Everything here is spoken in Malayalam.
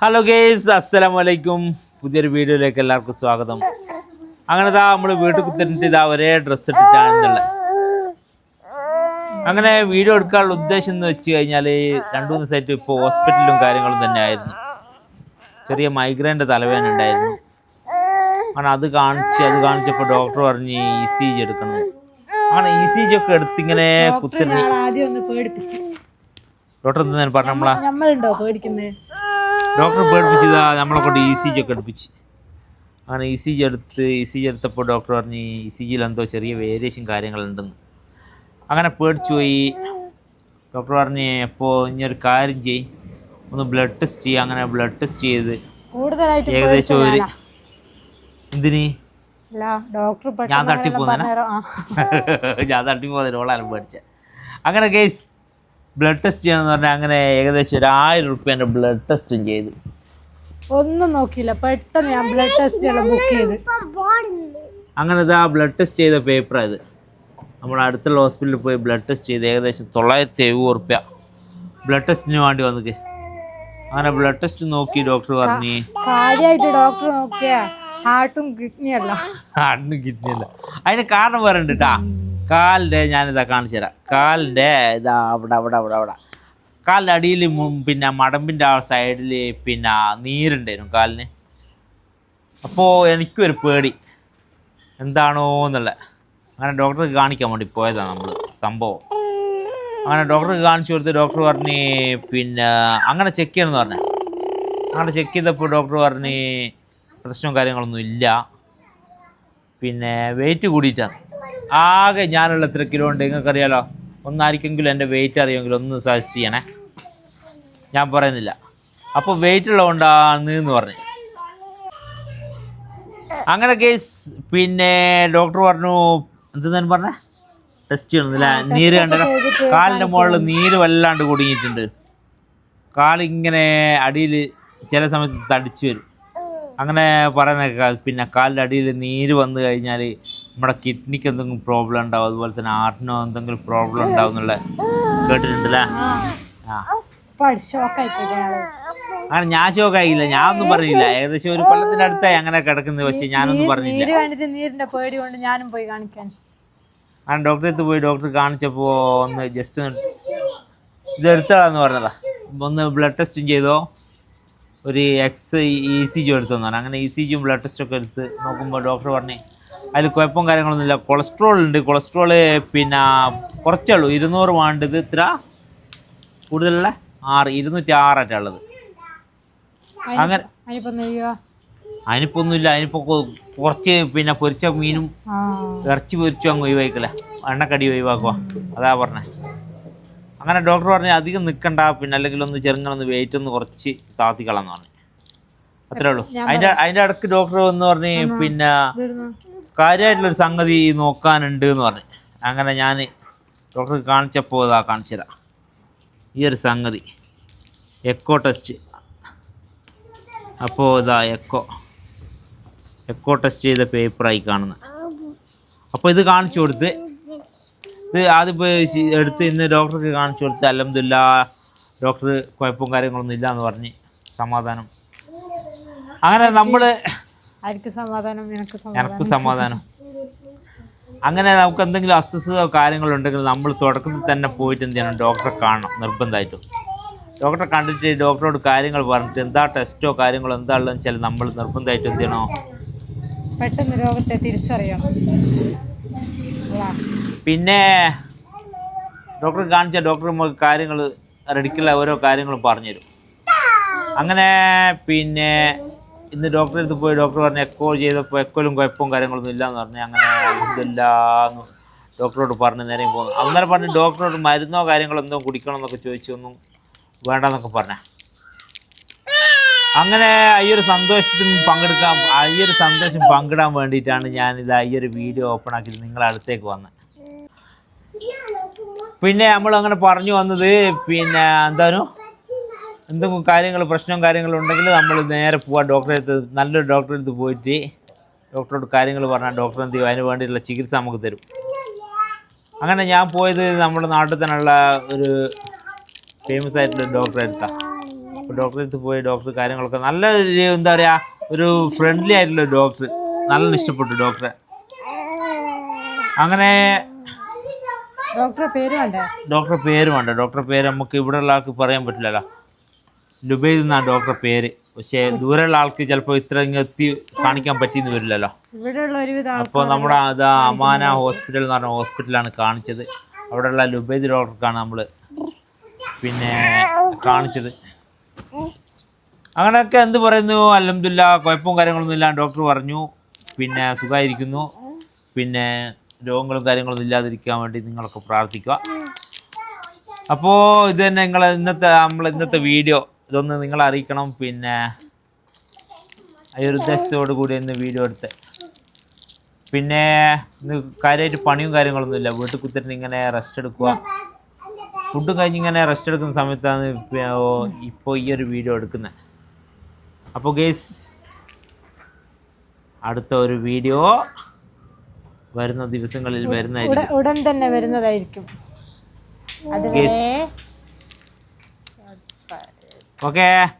ഹലോ ഗേസ് അസ്സലാം വലൈക്കും പുതിയൊരു വീഡിയോയിലേക്ക് എല്ലാവർക്കും സ്വാഗതം. അങ്ങനെ ഇതാ നമ്മൾ വീട്ടിൽ കുത്തിട്ട് ഇതാ ഒരേ ഡ്രസ്സ് ഇട്ടിട്ടാണെന്നുള്ളത് അങ്ങനെ വീഡിയോ എടുക്കാനുള്ള ഉദ്ദേശം എന്ന് വെച്ച് കഴിഞ്ഞാൽ രണ്ടു മൂന്ന് ദിവസമായിട്ട് ഇപ്പോൾ ഹോസ്പിറ്റലും കാര്യങ്ങളും തന്നെ ആയിരുന്നു. ചെറിയ മൈഗ്രൈന്റെ തലവേദന ഉണ്ടായിരുന്നു. അങ്ങനെ അത് കാണിച്ച് അത് കാണിച്ചപ്പോൾ ഡോക്ടർ പറഞ്ഞ് ഇ സി ജി എടുക്കണം. അങ്ങനെ ഇ സി ജി ഒക്കെ എടുത്തിങ്ങനെ കുത്തിരി ഡോക്ടർ എന്താ പറഞ്ഞ നമ്മളാ നമ്മളുണ്ടോ പേടിക്കുന്നത് ഡോക്ടർ പേടിപ്പിച്ചതാ നമ്മളെ കൊണ്ട് ഇ സി ജി ഒക്കെ എടുപ്പിച്ച്. അങ്ങനെ ഇ സി ജി എടുത്ത് ഇ സി ജി എടുത്തപ്പോൾ ഡോക്ടർ പറഞ്ഞ് ഇ സി ജിയിൽ എന്തോ ചെറിയ വേരിയേഷൻ കാര്യങ്ങളുണ്ടെന്ന്. അങ്ങനെ പേടിച്ചു പോയി. ഡോക്ടർ പറഞ്ഞ് എപ്പോൾ ഇനി ഒരു കാര്യം ചെയ് ഒന്ന് ബ്ലഡ് ടെസ്റ്റ് ചെയ്യുക അങ്ങനെ ബ്ലഡ് ടെസ്റ്റ് ചെയ്ത് ഏകദേശം ഒരു. എന്തിന്? ഞാൻ തട്ടിപ്പോ. ഞാൻ തട്ടിപ്പോ ഓളാലും പേടിച്ച. അങ്ങനെ കേസ് ബ്ലഡ് ടെസ്റ്റ് ചെയ്യണമെന്ന് പറഞ്ഞാൽ അങ്ങനെ ഏകദേശം ഒരു ആയിരം റുപ്യേന്റെ ബ്ലഡ് ടെസ്റ്റും ചെയ്ത്. ഒന്നും നോക്കിയില്ല. പെട്ടെന്ന് ഞാൻ ബ്ലഡ് ടെസ്റ്റ് ബുക്ക് ചെയ്ത്. അങ്ങനെ ഇതാ ബ്ലഡ് ടെസ്റ്റ് ചെയ്ത പേപ്പറാണ് ഇത്. നമ്മൾ അടുത്തുള്ള ഹോസ്പിറ്റലിൽ പോയി ബ്ലഡ് ടെസ്റ്റ് ചെയ്ത് ഏകദേശം തൊള്ളായിരത്തി എഴുപത് റുപ്യ. ബ്ലഡ് ടെസ്റ്റിന് വേണ്ടി വന്നിക്ക്. അങ്ങനെ ബ്ലഡ് ടെസ്റ്റ് നോക്കി ഡോക്ടർ പറഞ്ഞു. കാര്യമായിട്ട് ഡോക്ടർ നോക്കിയാ ഹാർട്ടും കിഡ്നി അല്ല. ഹാർട്ടിന് കിഡ്നിയല്ല അതിന് കാരണം വേറെ ഉണ്ട് കേട്ടാ കാലിന്റെ ഞാനിതാ കാണിച്ചു തരാം. കാലിന്റെ ഇതാ അവിടെ അവിടെ അവിടെ അവിടെ. കാലിന്റെ അടിയിൽ പിന്നെ മടമ്പിന്റെ ആ സൈഡിൽ പിന്നെ നീരുണ്ടായിരുന്നു കാലിന്. അപ്പോൾ എനിക്കൊരു പേടി. എന്താണോ എന്നുള്ള അങ്ങനെ ഡോക്ടർക്ക് കാണിക്കാൻ വേണ്ടി പോയതാണ് നമ്മൾ സംഭവം. അങ്ങനെ ഡോക്ടർക്ക് കാണിച്ചു കൊടുത്ത് ഡോക്ടർ പറഞ്ഞ് പിന്നെ അങ്ങനെ ചെക്ക് ചെയ്യണമെന്ന് പറഞ്ഞു. അങ്ങനെ ചെക്ക് ചെയ്തപ്പോൾ ഡോക്ടർ പറഞ്ഞ് പ്രശ്നവും കാര്യങ്ങളൊന്നും ഇല്ല. പിന്നെ വെയിറ്റ് കൂടിയിട്ടാണ്. ആകെ ഞാനുള്ള എത്ര കിലോ ഉണ്ട് നിങ്ങൾക്കറിയാലോ ഒന്നായിരിക്കെങ്കിലും എന്റെ വെയിറ്റ് അറിയുമെങ്കിൽ ഒന്ന് സജസ്റ്റ് ചെയ്യണേ. ഞാൻ പറയുന്നില്ല. അപ്പോൾ വെയിറ്റ് ഉള്ളതുകൊണ്ടാണ് എന്ന് പറഞ്ഞു. അങ്ങനെ കേസ് പിന്നെ ഡോക്ടർ പറഞ്ഞു എന്തെന്നു പറഞ്ഞേ? ടെസ്റ്റ് ചെയ്യണമെന്നില്ല നീര് കണ്ടല്ലോ. കാലിന്റെ മുകളിൽ നീര് വല്ലാണ്ട് കുടുങ്ങിയിട്ടുണ്ട്. കാലിങ്ങനെ അടിയിൽ ചില സമയത്ത് തടിച്ചു വരും. അങ്ങനെ പറയുന്ന പിന്നെ കാലിന്റെ അടിയിൽ നീര് വന്നു കഴിഞ്ഞാൽ നമ്മുടെ കിഡ്നിക്ക് എന്തെങ്കിലും പ്രോബ്ലം ഉണ്ടാവും അതുപോലെ തന്നെ ഹാർട്ടിനോ എന്തെങ്കിലും പ്രോബ്ലം ഉണ്ടാവും എന്നുള്ള കേട്ടിട്ടുണ്ടല്ലേ? ആ. അങ്ങനെ ഞാൻ ഷോക്കായില്ല ഞാൻ ഒന്നും പറഞ്ഞില്ല. ഏകദേശം ഒരു കൊല്ലത്തിന്റെ അടുത്തായി അങ്ങനെ കിടക്കുന്നത് പക്ഷെ ഞാനൊന്നും പറഞ്ഞില്ല. നീരിന്റെ പേടി കൊണ്ട് ഞാനും പോയി കാണിക്കാൻ. അങ്ങനെ ഡോക്ടറെ അടുത്ത് പോയി ഡോക്ടർ കാണിച്ചപ്പോ ഒന്ന് ജസ്റ്റ് ഇത് എടുത്തതാന്ന് പറഞ്ഞതാ. ഒന്ന് ബ്ലഡ് ടെസ്റ്റും ചെയ്തോ ഒരു എക്സ് ഇ സി ജി എടുത്തു അങ്ങനെ ഇ സി ജിയും ബ്ലഡ് ടെസ്റ്റൊക്കെ എടുത്ത് നോക്കുമ്പോൾ ഡോക്ടർ പറഞ്ഞു അതിൽ കുഴപ്പം കാര്യങ്ങളൊന്നുമില്ല. കൊളസ്ട്രോൾ ഉണ്ട്. കൊളസ്ട്രോൾ പിന്നെ കുറച്ചേ ഉള്ളൂ. ഇരുന്നൂറ് വേണ്ടത് ഇത്ര കൂടുതലുള്ള ആറ് ഇരുന്നൂറ്റി ആറാറ്റാ ഉള്ളത് അങ്ങനെ അതിനിപ്പോ ഒന്നുമില്ല അതിനിപ്പോൾ കുറച്ച് പിന്നെ പൊരിച്ച മീനും ഇറച്ചി പൊരിച്ചു അങ്ങ് ഒഴിവാക്കല്ലേ എണ്ണക്കടി ഒഴിവാക്കുക അതാ പറഞ്ഞേ. അങ്ങനെ ഡോക്ടർ പറഞ്ഞു അധികം നിൽക്കണ്ട പിന്നെ അല്ലെങ്കിൽ ഒന്ന് ചെറുങ്ങനൊന്ന് വെയിറ്റ് ഒന്ന് കുറച്ച് താത്തിക്കളാന്ന് പറഞ്ഞു. അത്രേ ഉള്ളൂ. അതിന്റെ അതിന്റെ ഇടയ്ക്ക് ഡോക്ടർ വന്ന് പറഞ്ഞ് പിന്നെ. കാര്യമായിട്ടുള്ളൊരു സംഗതി നോക്കാനുണ്ട് എന്ന് പറഞ്ഞു. അങ്ങനെ ഞാൻ ഡോക്ടർക്ക് കാണിച്ചപ്പോൾ ഇതാ കാണിച്ചതാ. ഈ ഒരു സംഗതി. എക്കോ ടെസ്റ്റ് അപ്പോൾ ഇതാ എക്കോ എക്കോ ടെസ്റ്റ് ചെയ്ത പേപ്പറായി കാണുന്നത് അപ്പോൾ ഇത് കാണിച്ചു കൊടുത്ത്. ഇത് ആദ്യം എടുത്ത് ഇന്ന് ഡോക്ടർക്ക് കാണിച്ചു കൊടുത്ത് അലഹമില്ല ഡോക്ടർ കുഴപ്പവും കാര്യങ്ങളൊന്നും ഇല്ല എന്ന് പറഞ്ഞ് സമാധാനം. അങ്ങനെ നമ്മൾ എനിക്ക് സമാധാനം. അങ്ങനെ നമുക്ക് എന്തെങ്കിലും അസ്വസ്ഥതയോ കാര്യങ്ങളോ ഉണ്ടെങ്കിൽ നമ്മൾ തുടക്കത്തിൽ തന്നെ പോയിട്ട് എന്ത് ചെയ്യണം? ഡോക്ടറെ കാണണം നിർബന്ധമായിട്ടും. ഡോക്ടറെ കണ്ടിട്ട് ഡോക്ടറോട് കാര്യങ്ങൾ പറഞ്ഞിട്ട് എന്താ ടെസ്റ്റോ കാര്യങ്ങളോ എന്താ ഉള്ളതെന്ന് വെച്ചാൽ നമ്മൾ നിർബന്ധമായിട്ട് എന്ത് ചെയ്യണോ? പെട്ടെന്ന് രോഗത്തെ തിരിച്ചറിയണം. പിന്നെ ഡോക്ടറെ കാണിച്ച ഡോക്ടർ നമുക്ക് കാര്യങ്ങൾ റെഡിക്കുള്ള ഓരോ കാര്യങ്ങളും പറഞ്ഞുതരും. അങ്ങനെ പിന്നെ ഇന്ന് ഡോക്ടറെ അടുത്ത് പോയി ഡോക്ടർ പറഞ്ഞു എക്കോ ചെയ്തപ്പോൾ എക്കോലും കുഴപ്പവും കാര്യങ്ങളൊന്നും ഇല്ലയെന്ന് പറഞ്ഞു അങ്ങനെ ഇതെല്ലാം ഡോക്ടറോട് പറഞ്ഞ് നേരെയും പോകുന്നു അന്നേരം പറഞ്ഞ് ഡോക്ടറോട് മരുന്നോ കാര്യങ്ങളോ എന്തോ കുടിക്കണം എന്നൊക്കെ ചോദിച്ചു. ഒന്നും വേണ്ടെന്നൊക്കെ പറഞ്ഞ. അങ്ങനെ ഈ ഒരു സന്തോഷത്തിന് പങ്കെടുക്കാൻ ഈ ഒരു സന്തോഷം പങ്കിടാൻ വേണ്ടിയിട്ടാണ് ഞാനിത് ഈ ഒരു വീഡിയോ ഓപ്പൺ ആക്കിയിട്ട് നിങ്ങളടുത്തേക്ക് വന്നത് പിന്നെ നമ്മൾ അങ്ങനെ പറഞ്ഞു വന്നത് പിന്നെ എന്താണോ എന്തെങ്കിലും കാര്യങ്ങൾ പ്രശ്നവും കാര്യങ്ങളും ഉണ്ടെങ്കിൽ നമ്മൾ നേരെ പോവാം ഡോക്ടറെ അടുത്ത്. നല്ലൊരു ഡോക്ടറെ അടുത്ത് പോയിട്ട് ഡോക്ടറോട് കാര്യങ്ങൾ പറഞ്ഞാൽ ഡോക്ടർ എന്ത് ചെയ്യും? അതിന് വേണ്ടിയിട്ടുള്ള ചികിത്സ നമുക്ക് തരും. അങ്ങനെ ഞാൻ പോയത് നമ്മുടെ നാട്ടിൽ തന്നെയുള്ള ഒരു ഫേമസ് ആയിട്ടുള്ള ഡോക്ടറെ അടുത്താണ് അപ്പോൾ ഡോക്ടറെ അടുത്ത് പോയി ഡോക്ടർ കാര്യങ്ങളൊക്കെ നല്ല ഒരു എന്താ പറയുക ഒരു ഫ്രണ്ട്ലി ആയിട്ടുള്ള ഡോക്ടർ നല്ല ഇഷ്ടപ്പെട്ടു ഡോക്ടറെ അങ്ങനെ ഡോക്ടറെ പേര് വേണ്ട? ഡോക്ടറെ പേര് വേണ്ട. ഡോക്ടറെ പേര് നമുക്ക് ഇവിടെ ഉള്ള ആൾക്ക് പറയാൻ പറ്റില്ലല്ലോ. ലുബൈ എന്നാണ് ഡോക്ടറെ പേര്. പക്ഷേ ദൂരെയുള്ള ആൾക്ക് ചിലപ്പോൾ ഇത്ര ഇങ്ങ് എത്തി കാണിക്കാൻ പറ്റിയെന്ന് വരില്ലല്ലോ. അപ്പോൾ നമ്മുടെ അത് അമാന ഹോസ്പിറ്റൽ എന്ന് പറഞ്ഞ ഹോസ്പിറ്റലാണ് കാണിച്ചത്. അവിടെയുള്ള ലുബൈദ് ഡോക്ടർക്കാണ് നമ്മൾ പിന്നെ കാണിച്ചത്. അങ്ങനെയൊക്കെ എന്ത് പറയുന്നു? അലഹമില്ല കുഴപ്പവും കാര്യങ്ങളൊന്നും ഇല്ല ഡോക്ടർ പറഞ്ഞു. പിന്നെ സുഖമായിരിക്കുന്നു പിന്നെ രോഗങ്ങളും കാര്യങ്ങളൊന്നും ഇല്ലാതിരിക്കാൻ വേണ്ടി നിങ്ങളൊക്കെ പ്രാർത്ഥിക്കുക. അപ്പോൾ ഇത് തന്നെ നിങ്ങൾ ഇന്നത്തെ നമ്മൾ ഇന്നത്തെ വീഡിയോ. ഇതൊന്ന് നിങ്ങൾ അറിയിക്കണം. പിന്നെ ഈ ഒരു ഉദ്ദേശത്തോടു കൂടി ഒന്ന് വീഡിയോ എടുത്ത്. പിന്നെ കാര്യമായിട്ട് പണിയും കാര്യങ്ങളൊന്നും ഇല്ല വീട്ടിൽ കുത്തിട്ട് ഇങ്ങനെ റെസ്റ്റ് എടുക്കുക. ഫുഡും കഴിഞ്ഞ് ഇങ്ങനെ റെസ്റ്റ് എടുക്കുന്ന സമയത്താണ് ഇപ്പോൾ ഈ ഒരു വീഡിയോ എടുക്കുന്നത്. അപ്പോൾ ഗേസ് അടുത്ത ഒരു വീഡിയോ വരുന്ന ദിവസങ്ങളിൽ വരുന്നതായിരിക്കും. ഉടൻ ഉടൻ തന്നെ വരുന്നതായിരിക്കും. അതുവരെ Oke.